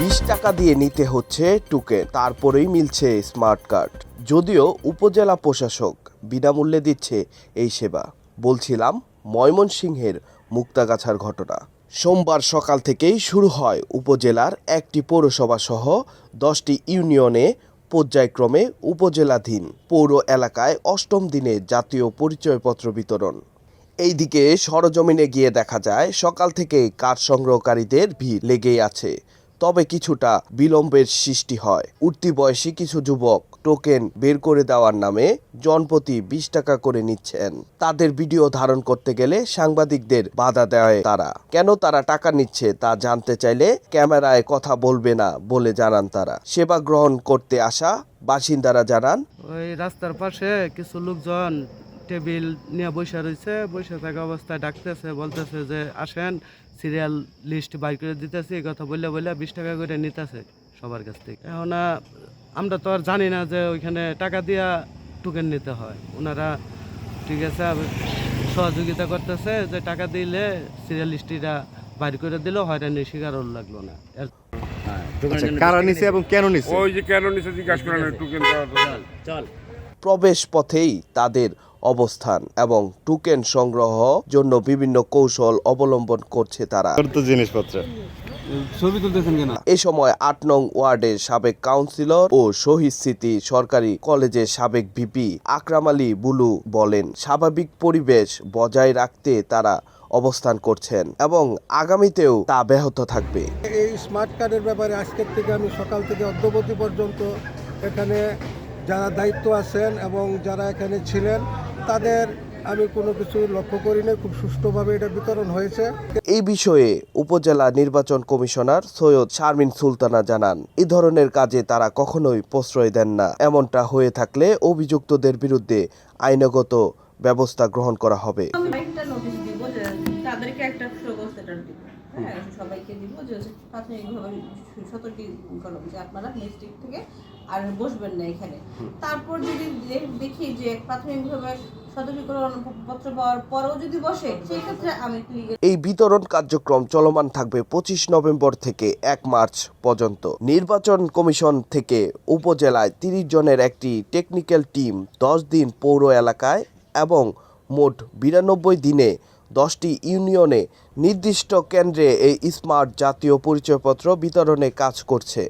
বিশ টাকা দিয়ে নিতে হচ্ছে টুকে, তারপরেই মিলছে স্মার্ট কার্ড। যদিও উপজেলা প্রশাসক বিনামূল্যে দিচ্ছে এই সেবা, বলছিলাম ময়মনসিংহের মুক্তাগাছার ঘটনা। সোমবার সকাল থেকেই শুরু হয় উপজেলার একটি পৌরসভা সহ দশটি ইউনিয়নে পর্যায়ক্রমে উপজেলাধীন পৌর এলাকায় অষ্টম দিনে জাতীয় পরিচয়পত্র বিতরণ। এইদিকে সরজমিনে গিয়ে দেখা যায়, সকাল থেকে কাঠ সংগ্রহকারীদের ভিড় লেগেই আছে। তবে কিছুটা বিলম্বের সৃষ্টি হয়। উঠতি বয়সী কিছু যুবক টোকেন বের করে দেওয়ার নামে জনপ্রতি বিশ টাকা করে নিচ্ছেন। তাদের ভিডিও ধারণ করতে গেলে সাংবাদিকদের বাধা দেয় তারা। কেন তারা টাকা নিচ্ছে তা জানতে চাইলে ক্যামেরায় কথা বলবে না বলে জানান তারা। সেবা গ্রহণ করতে আসা বাসিন্দারা জানান, ওই রাস্তার পাশে কিছু লোকজন টেবিল নিয়ে বসে রয়েছে বসে থাকা অবস্থায় ডাকতেছে বলতেছে যে আসেন সিরিয়াল লিস্ট বাইর করে দিতেছি এই কথা বললে বললে বিশ টাকা করে নিতেছে সবার কাছ থেকে। এখন আমরা তো আর জানি না যে ওইখানে টাকা দিয়া টোকেন নিতে হয়। ওনারা ঠিক আছে সহযোগিতা করতেছে যে টাকা দিলে সিরিয়াল লিস্টটা বাইর করে দিলেও হয়রানি শিকার লাগল না। এর- আচ্ছা কারা নিছে এবং কেন নিছে? ওই যে কেন নিচে জিজ্ঞাসা করেন টোকেন দেওয়ার প্রবেশ পথেই তাদের অবস্থান এবং টোকেন সংগ্রহ জন্য বিভিন্ন কৌশল অবলম্বন করছে তারা। জিনিসপত্র। ছবি তুলতেছেন কেন? এ সময় আট নং ওয়ার্ডের সাবেক কাউন্সিলর ও শহীদ স্মৃতি সরকারি কলেজের সাবেক ভিপি আকরাম আলী বুলু বলেন স্বাভাবিক পরিবেশ বজায় রাখতে তারা অবস্থান করছেন এবং আগামীতেও তা ব্যাহত থাকবে। এই স্মার্ট কার্ডের ব্যাপারে আজকের থেকে আমি সকাল থেকে অদ্যবধি পর্যন্ত এখানে যারা দায়িত্ব আছেন এবং যারা এখানে ছিলেন তাদের আমি কোনো কিছু লক্ষ্য করিনি খুব সুষ্ঠুভাবে এটা বিতরণ হয়েছে। এই বিষয়ে উপজেলা নির্বাচন কমিশনার সৈয়দ শারমিন সুলতানা জানান এই ধরনের কাজে তারা কখনোই প্রশ্রয় দেন না। এমনটা হয়ে থাকলে অভিযুক্তদের বিরুদ্ধে আইনগত ব্যবস্থা গ্রহণ করা হবে। একটা নোটিশ দিব যে তাদেরকে একটা হ্যাঁ সবাইকে দিব যে প্রাথমিকভাবে সতর্কীকরণ যে আপনারা নেক্সট উইক থেকে আর বসবেন না এখানে। তারপর যদি দেখি যে প্রাথমিকভাবে এই বিতরণ কার্যক্রম চলমান থাকবে পঁচিশ নভেম্বর থেকে এক মার্চ পর্যন্ত। নির্বাচন কমিশন থেকে উপজেলায় তিরিশ জনের একটি টেকনিক্যাল টিম দশ দিন পৌর এলাকায় এবং মোট বিরানব্বই দিনে দশটি ইউনিয়নে নির্দিষ্ট কেন্দ্রে এই স্মার্ট জাতীয় পরিচয়পত্র বিতরণে কাজ করছে।